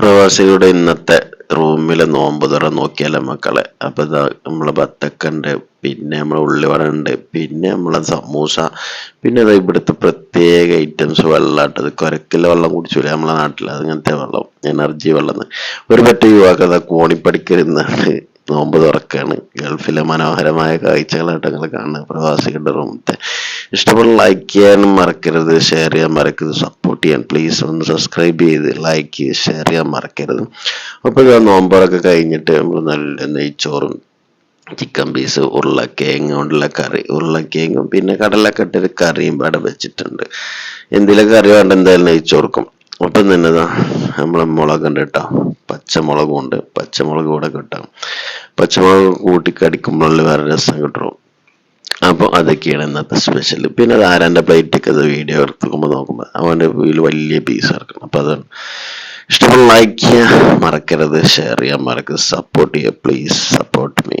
പ്രവാസികളുടെ ഇന്നത്തെ റൂമിലെ നോമ്പ് തുറ നോക്കിയാലേ മക്കളെ. അപ്പൊ ഇതാ നമ്മളെ ബത്തക്കുണ്ട് പിന്നെ നമ്മളെ ഉള്ളിവട ഉണ്ട് പിന്നെ നമ്മളെ സമൂസ പിന്നെ ഇതാ ഇവിടുത്തെ പ്രത്യേക ഐറ്റംസ് വെള്ളാട്ടത് കുരക്കിലെ വെള്ളം കുടിച്ചില്ല നമ്മളെ നാട്ടിൽ? അങ്ങനത്തെ വെള്ളം എനർജി വെള്ളം ഒരു പറ്റ യുവാക്കൾ കോണിപ്പടിക്കരുന്നാണ് നോമ്പ് തുറക്കാണ്. ഗൾഫിലെ മനോഹരമായ കാഴ്ചകളായിട്ട് ഞങ്ങൾ കാണുന്നത് പ്രവാസികളുടെ റൂമത്തെ ഇഷ്ടപ്പെട്ട ലൈക്ക് ചെയ്യാനും മറക്കരുത് ഷെയർ ചെയ്യാൻ മറക്കരുത് സപ്പോർട്ട് ചെയ്യാൻ പ്ലീസ് ഒന്ന് സബ്സ്ക്രൈബ് ചെയ്ത് ലൈക്ക് ഷെയർ ചെയ്യാൻ മറക്കരുത്. അപ്പോൾ ഞാൻ നോമ്പറൊക്കെ കഴിഞ്ഞിട്ട് നമ്മൾ നല്ല നെയ്ച്ചോറും ചിക്കൻ പീസ് ഉരുളക്കിഴങ്ങ് കൊണ്ടുള്ള കറി ഉരുളക്കിഴങ്ങും പിന്നെ കടലൊക്കെ കറിയും ഇവിടെ വെച്ചിട്ടുണ്ട്. എന്തെങ്കിലും കറി വേണ്ട എന്തായാലും നെയ്ച്ചോർക്കും. അപ്പം തന്നെ നമ്മൾ നമ്മളെ മുളക് ഉണ്ട് കേട്ടോ. പച്ചമുളകും ഉണ്ട്. പച്ചമുളക് കൂടെ കിട്ടാം. പച്ചമുളക് കൂട്ടി കടിക്കുമ്പോൾ വേറെ രസം കിട്ടും. അപ്പോൾ അതൊക്കെയാണ് ഇന്നത്തെ സ്പെഷ്യൽ പിന്നെ അത് ആരാന്റെ പ്ലേറ്റൊക്കെ അത് വീഡിയോ എടുക്കുമ്പോൾ നോക്കുമ്പോൾ അവന്റെ വീട്ടിൽ വലിയ പീസ് ഇറക്കണം അപ്പോൾ അതാണ് ഇഷ്ടപ്പെട്ട ലൈക്ക് ചെയ്യുക മറക്കരുത്. ഷെയർ ചെയ്യാൻ മറക്കരുത്. സപ്പോർട്ട് ചെയ്യുക പ്ലീസ് സപ്പോർട്ട് മീ